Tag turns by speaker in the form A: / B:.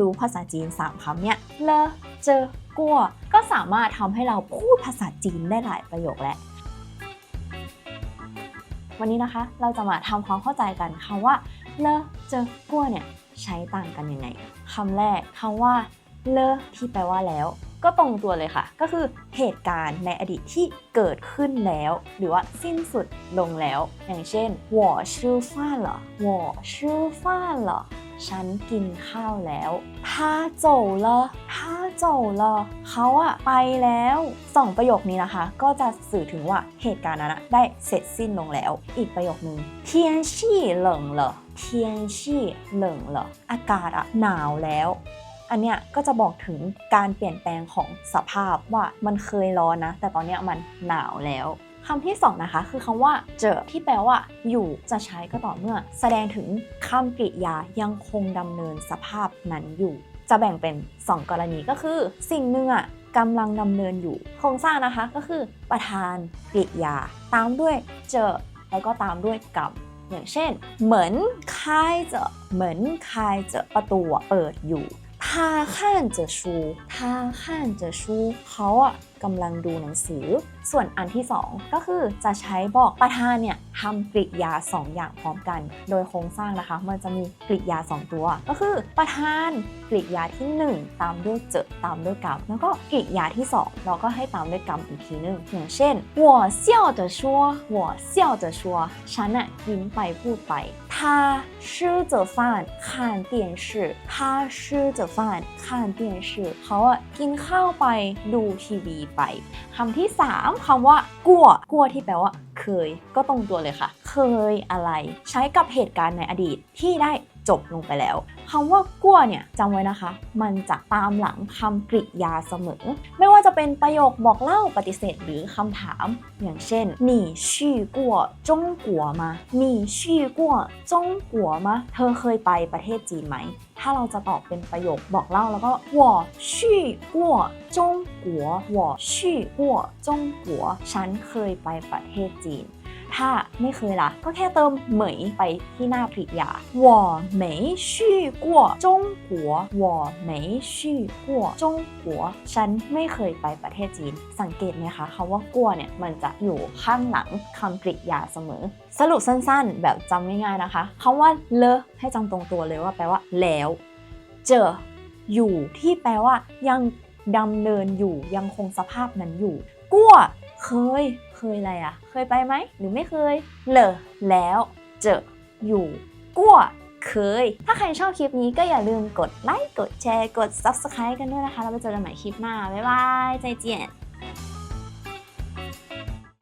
A: รู้ภาษาจีน 3คำเนี่ยเลอเจอกัวก็สามารถทำให้เราพูดภาษาจีนได้หลายประโยคแล้ว วันนี้นะคะเราจะมาทำความเข้าใจกันคำว่าเลอเจอกัวเนี่ยใช้ต่างกันยังไงคำแรกคำว่าเลอที่แปลว่าแล้ว ก็ตรงตัวเลยค่ะ ก็คือเหตุการณ์ในอดีตที่เกิดขึ้นแล้ว หรือว่าสิ้นสุดลงแล้ว อย่างเช่น我吃饭了我吃饭了 ฉันกินข้าวแล้วท่าโจเลอท่าโจเลอเขาอะไปแล้วสองประโยคนี้นะคะ ก็จะสื่อถึงว่าเหตุการณ์นั้นได้เสร็จสิ้นลงแล้ว อีกประโยคนึงเทียนชี่เหลิงเหรอเทียนชี่เหลิงเหรออากาศอะหนาวแล้วอันเนี้ยก็จะบอกถึงการเปลี่ยนแปลงของสภาพว่ามันเคยร้อนนะ แต่ตอนเนี้ยมันหนาวแล้ว คำที่สองนะคะ คือคำว่าเจอที่แปลว่า อยู่จะใช้ก็ต่อเมื่อ แสดงถึงคำกริยายังคงดำเนินสภาพนั้นอยู่ จะแบ่งเป็น 2 กรณีก็คือ สิ่งหนึ่งอะกำลังดำเนินอยู่ โครงสร้างนะคะก็คือ ประธานกริยา ตามด้วยเจอแล้วก็ตามด้วยกับอย่างเช่น เหมือนคายจะเหมือนคายจะประตูเปิดอยู่ 他看着书他看着书เขาอะกำลังดูหนังสือ ส่วนอันที่สองก็คือจะใช้บอกประธานเนี่ยทำกริยา 2 อย่างพร้อมกัน โดยโครงสร้างนะคะ มันจะมีกริยา 2 ตัว ก็คือประธานกริยาที่ 1 ตามด้วยเจอตามด้วยกรรมแล้วก็กริยาที่ 2 เราก็ให้ตามด้วยกรรมอีกทีนึงอย่างเช่น我笑着说我笑着说ฉันอะยิ้มไปพูดไป 他吃着饭看电视他吃着饭看电视เขาอะกินข้าวไปดูทีวีไปคำที่ 3คำว่ากัวกัวที่แปลว่า เคย ก็ตรงตัวเลยค่ะ เคยอะไร ใช้กับเหตุการณ์ในอดีตที่ได้จบลงไปแล้วคำว่ากัวเนี่ยจำไว้นะคะ มันจะตามหลังคำกริยาเสมอ ไม่ว่าจะ ่า เป็นประโยคบอกเล่าปฏิเสธหรือคำถาม อย่างเช่น你去过中国吗你去过中国吗เธอเคยไปประเทศจีนไหม ถ้าเราจะตอบเป็นประโยคบอกเล่าแล้วก็我去过中国我去过中国ฉันเคยไปประเทศจีน ถ้าไม่เคยล่ะ ก็แค่เติมเหมยไปที่หน้ากริยา我没去过中国我没去过中国ฉันไม่เคยไปประเทศจีน สังเกตไหมคะคำว่ากัวเนี่ยมันจะอยู่ข้างหลังคำกริยาเสมอ สรุปสั้นๆ แบบจำง่ายๆนะคะคำว่าเลอะให้จำตรงตัวเลยว่าแปลว่าแล้ว เจออยู่ที่แปลว่า ยัง ดำเนินอยู่ยังคงสภาพนั้นอยู่กั้วเคย เคยอะไรอะเคยไปไหม หรือไม่เคยเลอแล้วเจออยู่กั้วเคย ถ้าใครชอบคลิปนี้ก็อย่าลืมกดไลค์ กดแชร์ กด subscribe กันด้วยนะคะ แล้วไปเจอกันใหม่คลิปหน้า บ๊ายบาย ใจเจียน